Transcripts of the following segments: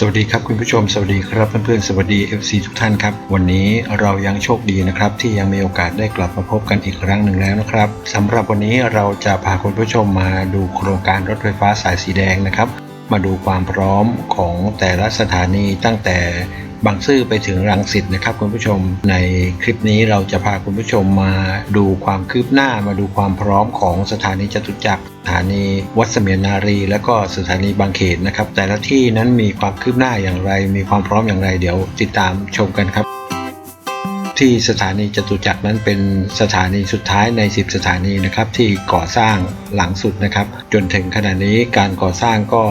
สวัสดีครับคุณผู้ชมสวัสดีครับเพื่อนๆสวัสดี FC ทุกท่านครับ วันนี้เรายังโชคดีนะครับ ที่ยังมีโอกาสได้กลับมาพบกันอีกครั้งหนึ่งแล้วนะครับสำหรับวันนี้เราจะพาคุณผู้ชมมาดูโครงการรถไฟฟ้าสายสีแดงนะครับ มาดูความพร้อมของแต่ละสถานีตั้งแต่ บางซื่อไปถึงรังสิตนะครับคุณผู้ชมในคลิปนี้เราจะพาคุณผู้ชมมาดูความคืบหน้ามาดูความพร้อมของสถานีจตุจักรสถานีวัดเสมียนนารี และก็สถานีบางเขนนะครับ แต่ละที่นั้นมีความคืบหน้าอย่างไร มีความพร้อมอย่างไรเดี๋ยวติดตามชมกันครับ ที่สถานีจตุจักรนั้นเป็นสถานีสุดท้ายใน 10 สถานีนะครับ ที่ก่อสร้างหลังสุดนะครับ จนถึงขณะนี้การก่อสร้างก็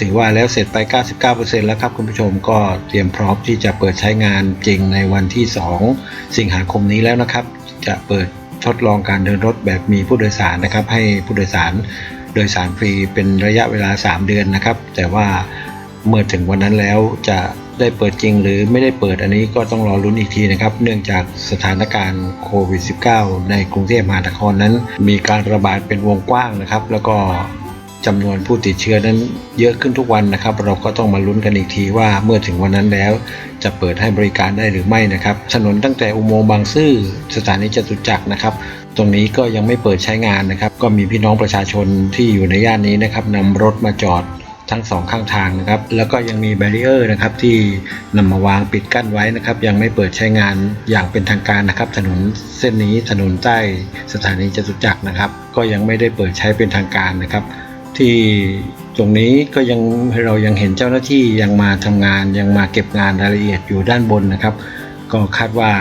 ถือว่าแล้วเสร็จไป 99%แล้วครับคุณผู้ชมก็เตรียมพร้อมที่จะเปิดใช้งานจริงในวันที่ 2 สิงหาคมนี้แล้วนะครับ จะเปิดทดลองการเดินรถแบบมีผู้โดยสารนะครับ ให้ผู้โดยสารโดยสารฟรีเป็นระยะเวลา 3 เดือนนะครับ แต่ว่าเมื่อถึงวันนั้นแล้วจะ ได้เปิดจริงหรือไม่ได้เปิดอันนี้ก็ต้องรอลุ้นอีกทีนะครับ เนื่องจากสถานการณ์โควิด -19 ในกรุงเทพมหานครนั้น มีการระบาดเป็นวงกว้างนะครับ แล้วก็จำนวนผู้ติดเชื้อนั้นเยอะขึ้นทุกวันนะครับ เราก็ต้องมาลุ้นกันอีกทีว่าเมื่อถึงวันนั้นแล้ว จะเปิดให้บริการได้หรือไม่นะครับถนนตั้งแต่อุโมงค์บางซื่อสถานีจตุจักรนะครับ ตรงนี้ก็ยังไม่เปิดใช้งานนะครับ ก็มีพี่น้องประชาชนที่อยู่ในย่านนี้นะครับนำรถมาจอด ทั้งสองข้างทางนะครับ แล้วก็ยังมีแบรีเออร์นะครับที่นำมาวางปิดกั้นไว้นะครับ ยังไม่เปิดใช้งานอย่างเป็นทางการนะครับ ถนนเส้นนี้ถนนใต้สถานีจตุจักรนะครับ ก็ยังไม่ได้เปิดใช้เป็นทางการนะครับ ที่ตรงนี้ก็ยังเรายังเห็นเจ้าหน้าที่ยังมาทำงานยังมาเก็บงานรายละเอียดอยู่ด้านบนนะครับ ก็คาดว่า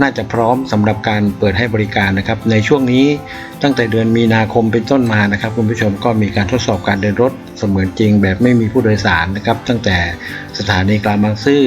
น่าจะพร้อมสำหรับการเปิดให้บริการนะครับ ในช่วงนี้ตั้งแต่เดือนมีนาคมเป็นต้นมานะครับ คุณผู้ชมก็มีการทดสอบการเดินรถเสมือนจริง แบบไม่มีผู้โดยสารนะครับ ตั้งแต่สถานีกลางบางซื่อ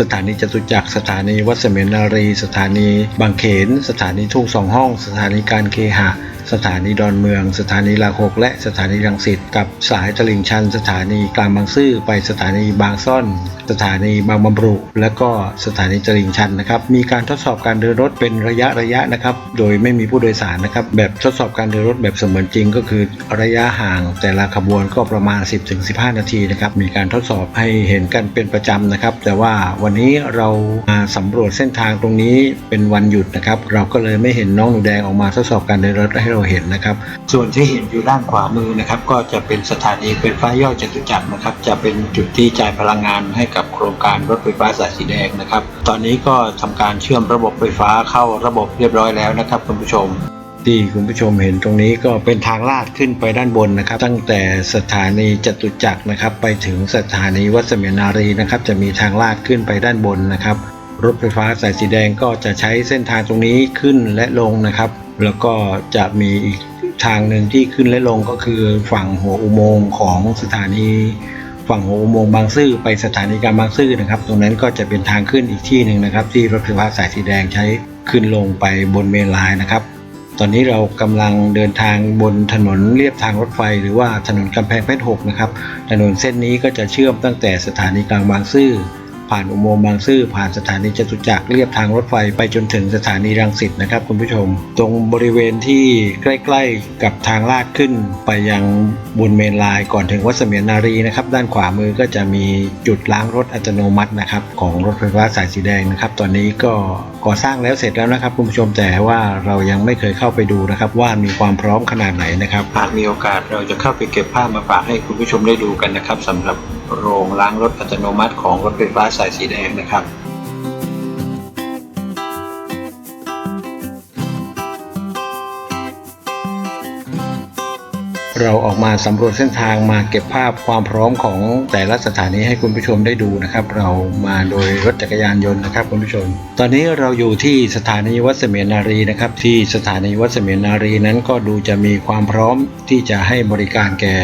สถานีจตุจักร สถานีวัดเสมียนนารี สถานีบางเขน สถานีทุ่งสองห้อง สถานีการเคหะ สถานีดอนเมือง สถานีลาโคกและสถานีรังสิตกับสายตลิ่งชัน สถานีกลางบางซื่อไปสถานีบางซ่อน สถานีบางบำรุ และก็สถานีตลิ่งชันนะครับมีการทดสอบการเดินรถเป็นระยะระยะนะครับโดยไม่มีผู้โดยสารนะครับแบบทดสอบการเดินรถแบบเสมือนจริง ก็คือระยะห่างแต่ละขบวนก็ประมาณ 10-15 นาทีนะครับมีการทดสอบให้เห็นกันเป็นประจำนะครับแต่ว่าวันนี้เรามาสำรวจเส้นทางตรงนี้เป็นวันหยุดนะครับเราก็เลยไม่เห็นน้องหนูแดงออกมาทดสอบการเดินรถให้เราเห็นนะครับ ส่วนที่เห็นอยู่ด้านขวามือนะครับ ก็จะเป็นสถานีเป็นฟ้าย่อยจตุจักรนะครับ จะเป็นจุดที่จ่ายพลังงานให้กับโครงการรถไฟฟ้าสายสีแดงนะครับ ตอนนี้ก็ทำการเชื่อมระบบไฟฟ้าเข้าระบบเรียบร้อยแล้วนะครับคุณผู้ชมที่คุณผู้ชมเห็นตรงนี้ก็เป็นทางลาดขึ้นไปด้านบนนะครับ ตั้งแต่สถานีจตุจักรนะครับ ไปถึงสถานีวัดเสมียนนารีนะครับ จะมีทางลาดขึ้นไปด้านบนนะครับ รถไฟฟ้าสายสีแดงก็จะใช้เส้นทางตรงนี้ขึ้นและลงนะครับ แล้วก็จะมีอีกทางหนึ่งที่ขึ้นและลงก็คือฝั่งหัวอุโมงค์ของสถานี ฝั่งหัวอุโมงค์บางซื่อไปสถานีกลางบางซื่อนะครับ ตรงนั้นก็จะเป็นทางขึ้นอีกที่หนึ่งนะครับ ที่รถไฟฟ้าสายสีแดงใช้ขึ้นลงไปบนเมลน์นะครับ ตอนนี้เรากำลังเดินทางบนถนนเลียบทางรถไฟ หรือว่าถนนกำแพงเพชรหกนะครับถนนเส้นนี้ก็จะเชื่อมตั้งแต่สถานีกลางบางซื่อ ผ่านอุโมงค์บางซื่อผ่านสถานีจตุจักรเรียบทางรถไฟไปจนถึงสถานีรังสิตนะครับคุณผู้ชม ตรงบริเวณที่ใกล้ ๆ กับทางลาดขึ้นไปยังบนเมนไลน์ก่อนถึงวัดเสมียนนารีนะครับด้านขวามือก็จะมีจุดล้างรถอัตโนมัตินะครับของรถไฟฟ้าสายสีแดงนะครับตอนนี้ก็ก่อสร้างแล้วเสร็จแล้วนะครับคุณผู้ชมแต่ว่าเรายังไม่เคยเข้าไปดูนะครับว่ามีความพร้อมขนาดไหนนะครับหากมีโอกาสเราจะเข้าไปเก็บภาพมาฝากให้คุณผู้ชมได้ดูกันนะครับสำหรับโรงล้างรถอัตโนมัติของรถไฟฟ้าสายสีแดงนะครับเราออกมาสำรวจเส้นทางมาเก็บภาพความพร้อมของแต่ละสถานีให้คุณผู้ชมได้ดูนะครับ เรามาโดยรถจักรยานยนต์นะครับคุณผู้ชม ตอนนี้เราอยู่ที่สถานีวัดเสมียนนารีนะครับ ที่สถานีวัดเสมียนนารีนั้นก็ดูจะมีความพร้อมที่จะให้บริการแก่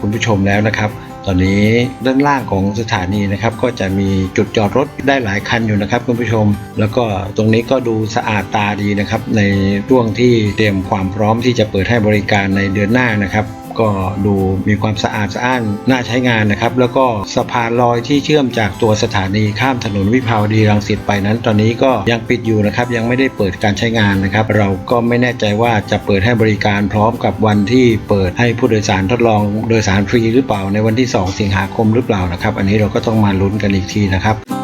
คุณผู้ชมแล้วนะครับ ตอนนี้ด้านล่างของสถานีนะครับ ก็จะมีจุดจอดรถได้หลายคันอยู่นะครับคุณผู้ชม แล้วก็ตรงนี้ก็ดูสะอาดตาดีนะครับ ในช่วงที่เตรียมความพร้อมที่จะเปิดให้บริการในเดือนหน้านะครับ ก็ดูมีความสะอาดสะอ้านน่าใช้งานนะครับ แล้วก็สะพานลอยที่เชื่อมจากตัวสถานีข้ามถนนวิภาวดีรังสิตไปนั้น ตอนนี้ก็ยังปิดอยู่นะครับยังไม่ได้เปิดการใช้งานนะครับ เราก็ไม่แน่ใจว่าจะเปิดให้บริการพร้อมกับวันที่เปิดให้ผู้โดยสารทดลองโดยสารฟรีหรือเปล่าในวันที่ 2 สิงหาคมหรือเปล่านะครับ อันนี้เราก็ต้องมาลุ้นกันอีกทีนะครับ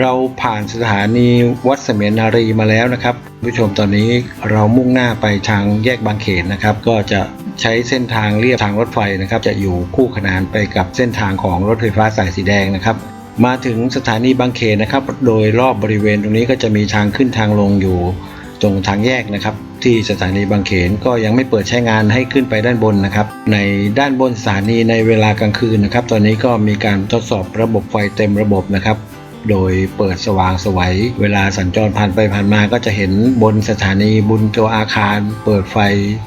เราผ่านสถานีวัดเสมียนนารีมาแล้วนะครับ ผู้ชมตอนนี้เรามุ่งหน้าไปทางแยกบางเขนนะครับ ก็จะใช้เส้นทางเรียบทางรถไฟนะครับ จะอยู่คู่ขนานไปกับเส้นทางของรถไฟฟ้าสายสีแดงนะครับ มาถึงสถานีบางเขนนะครับ โดยรอบบริเวณตรงนี้ก็จะมีทางขึ้นทางลงอยู่ตรงทางแยกนะครับ ที่สถานีบางเขนก็ยังไม่เปิดใช้งานให้ขึ้นไปด้านบนนะครับ ในด้านบนสถานีในเวลากลางคืนนะครับ ตอนนี้ก็มีการทดสอบระบบไฟเต็มระบบนะครับ โดยเปิดสว่างสวัยเวลาสัญจรผ่านไปผ่านมาก็จะเห็นบนสถานีบนตัวอาคาร เปิดไฟ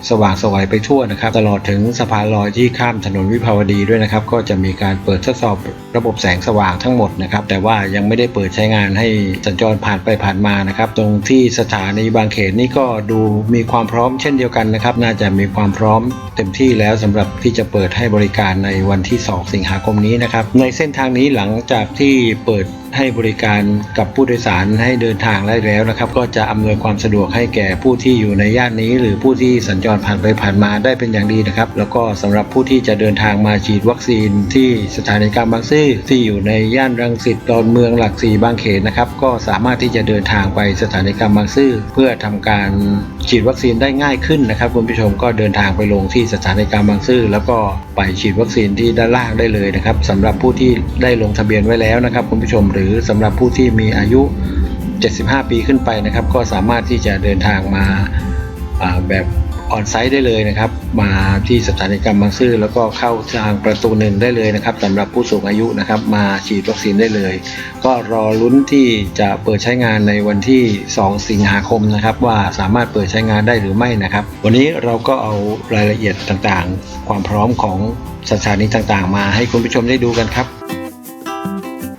สว่างสวัยไปทั่วนะครับ ตลอดถึงสะพานลอยที่ข้ามถนนวิภาวดีด้วยนะครับ ก็จะมีการเปิดทดสอบระบบแสงสว่างทั้งหมดนะครับ แต่ว่ายังไม่ได้เปิดใช้งานให้สัญจรผ่านไปผ่านมานะครับ ตรงที่สถานีบางเขนนี่ก็ดูมีความพร้อมเช่นเดียวกันนะครับ น่าจะมีความพร้อมเต็มที่แล้วสำหรับที่จะเปิดให้บริการในวันที่ 2 สิงหาคมนี้นะครับ ในเส้นทางนี้หลังจากที่เปิด ให้บริการกับผู้โดยสารให้เดินทางได้แล้วนะครับ ก็จะอำนวยความสะดวกให้แก่ผู้ที่อยู่ในย่านนี้ หรือผู้ที่สัญจรผ่านไปผ่านมาได้เป็นอย่างดีนะครับ แล้วก็สำหรับผู้ที่จะเดินทางมาฉีดวัคซีน ที่สถานีกลางบางซื่อที่อยู่ในย่านรังสิตดอนเมืองหลักสี่บางเขนนะครับก็สามารถที่จะเดินทางไปสถานีกลางบางซื่อเพื่อทำการฉีดวัคซีนได้ง่ายขึ้นนะครับคุณผู้ชมก็เดินทางไปลงที่สถานีกลางบางซื่อแล้วก็ไปฉีดวัคซีนที่ด้านล่างได้เลยนะครับสำหรับผู้ที่ได้ลงทะเบียนไว้แล้วนะครับคุณผู้ชมหรือสำหรับผู้ที่มีอายุ 75 ปีขึ้นไปนะครับ ก็สามารถที่จะเดินทางมาอ่าแบบออนไซต์ได้เลยนะครับ มาที่สถานีกรรมบางซื่อแล้วก็เข้าทางประตูหนึ่งได้เลยนะครับสำหรับผู้สูงอายุนะครับ มาฉีดวัคซีนได้เลย ก็รอลุ้นที่จะเปิดใช้งานในวันที่ 2 สิงหาคมนะครับ ว่าสามารถเปิดใช้งานได้หรือไม่นะครับ วันนี้เราก็เอารายละเอียดต่างๆ ความพร้อมของสถานีต่างๆ มาให้คุณผู้ชมได้ดูกันครับ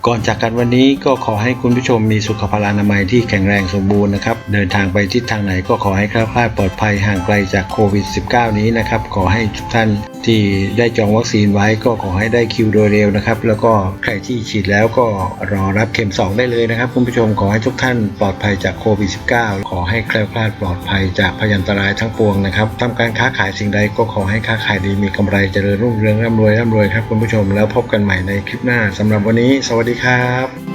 ก่อนจากกันวันนี้ก็ขอให้คุณผู้ชมมีสุขภาพอนามัยที่แข็งแรงสมบูรณ์นะครับ เดินทางไปทิศทางไหนก็ขอให้คล้วคลาดปลอดภัยห่างไกลจากโควิด -19 นี้นะครับ ขอให้ทุกท่านที่ได้จองวัคซีนไว้ก็ขอให้ได้คิวโดยเร็วนะครับ แล้วก็ใครที่ฉีดแล้วก็รอรับเข็ม 2 ได้เลยนะครับ คุณผู้ชมขอให้ทุกท่านปลอดภัยจากโควิด -19 ขอให้แคล้วคลาดปลอดภัยจากพยันตรายทั้งปวงนะครับทำการค้าขายสิ่งใดก็ขอให้ค้าขายดีมีกำไรเจริญรุ่งเรืองร่ำรวยร่ำรวยครับคุณผู้ชมแล้วพบกันใหม่ในคลิปหน้าสำหรับวันนี้สวัสดีครับ